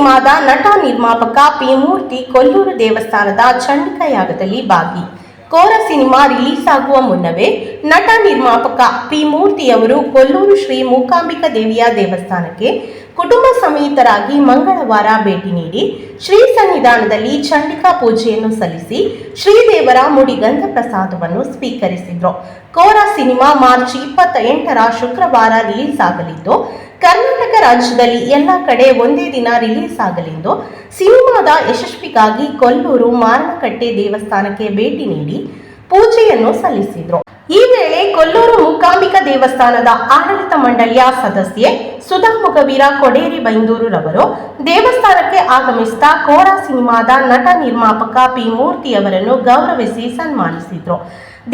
ಸಿನಿಮಾದ ನಟ ನಿರ್ಮಾಪಕ ಪಿ ಮೂರ್ತಿ ಕೊಲ್ಲೂರು ದೇವಸ್ಥಾನದ ಚಂಡಿಕಾ ಯಾಗದಲ್ಲಿ ಭಾಗಿ. ಕೋರ ಸಿನಿಮಾ ರಿಲೀಸ್ ಆಗುವ ಮುನ್ನವೇ ನಟ ನಿರ್ಮಾಪಕ ಪಿ ಮೂರ್ತಿಯವರು ಕೊಲ್ಲೂರು ಶ್ರೀ ಮೂಕಾಂಬಿಕಾ ದೇವಿಯ ದೇವಸ್ಥಾನಕ್ಕೆ ಕುಟುಂಬ ಸಮೇತರಾಗಿ ಮಂಗಳವಾರ ಭೇಟಿ ನೀಡಿ ಶ್ರೀ ಸನ್ನಿಧಾನದಲ್ಲಿ ಚಂಡಿಕಾ ಪೂಜೆಯನ್ನು ಸಲ್ಲಿಸಿ ಶ್ರೀದೇವರ ಮುಡಿಗಂಧ ಪ್ರಸಾದವನ್ನು ಸ್ವೀಕರಿಸಿದ್ರು. ಕೋರ ಸಿನಿಮಾ ಮಾರ್ಚ್ ಇಪ್ಪತ್ತ ಎಂಟರ ಶುಕ್ರವಾರ ರಿಲೀಸ್ ಆಗಲಿದ್ದು, ಕರ್ನಾಟಕ ರಾಜ್ಯದಲ್ಲಿ ಎಲ್ಲ ಕಡೆ ಒಂದೇ ದಿನ ರಿಲೀಸ್ ಆಗಲಿದ್ದು, ಸಿನಿಮಾದ ಯಶಸ್ವಿಗಾಗಿ ಕೊಲ್ಲೂರು ಮಾರಣಕಟ್ಟೆ ದೇವಸ್ಥಾನಕ್ಕೆ ಭೇಟಿ ನೀಡಿ ಪೂಜೆಯನ್ನು ಸಲ್ಲಿಸಿದ್ರು. ಈ ವೇಳೆ ಕೊಲ್ಲೂರು ಮೂಕಾಂಬಿಕಾ ದೇವಸ್ಥಾನದ ಆಡಳಿತ ಮಂಡಳಿಯ ಸದಸ್ಯೆ ಸುಧಾ ಮುಖವೀರ ಕೊಡೇರಿ ಬೈಂದೂರು ರವರು ದೇವಸ್ಥಾನಕ್ಕೆ ಆಗಮಿಸಿದ ಕೋರಾ ಸಿನಿಮಾದ ನಟ ನಿರ್ಮಾಪಕ ಪಿ ಮೂರ್ತಿ ಅವರನ್ನು ಗೌರವಿಸಿ ಸನ್ಮಾನಿಸಿದರು.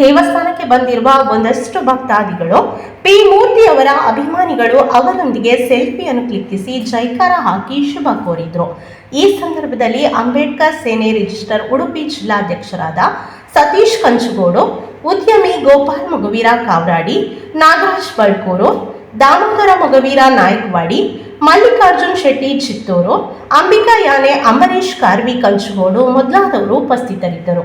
ದೇವಸ್ಥಾನಕ್ಕೆ ಬಂದಿರುವ ಒಂದಷ್ಟು ಭಕ್ತಾದಿಗಳು ಪಿ ಮೂರ್ತಿ ಅವರ ಅಭಿಮಾನಿಗಳು ಅವರೊಂದಿಗೆ ಸೆಲ್ಫಿಯನ್ನು ಕ್ಲಿಕ್ಕಿಸಿ ಜೈಕಾರ ಹಾಕಿ ಶುಭ ಕೋರಿದ್ರು. ಈ ಸಂದರ್ಭದಲ್ಲಿ ಅಂಬೇಡ್ಕರ್ ಸೇನೆ ರಿಜಿಸ್ಟರ್ ಉಡುಪಿ ಜಿಲ್ಲಾಧ್ಯಕ್ಷರಾದ ಸತೀಶ್ ಕಂಚುಗೋಡು ಉದ್ಯಮಿ ಗೋಪಾಲ್ ಮಗುವೀರ ಕಾವ್ರಾಡಿ, ನಾಗರಾಜ್ ಬಳ್ಕೂರು, ದಾಮೋದರ ಮೊಗವೀರ ನಾಯಕ್ವಾಡಿ, ಮಲ್ಲಿಕಾರ್ಜುನ್ ಶೆಟ್ಟಿ ಚಿತ್ತೂರು, ಅಂಬಿಕಾ ಯಾನೆ ಅಂಬರೀಶ್ ಕಾರ್ವಿ ಕಂಚುಗೋಡು ಮೊದಲಾದವರು ಉಪಸ್ಥಿತರಿದ್ದರು.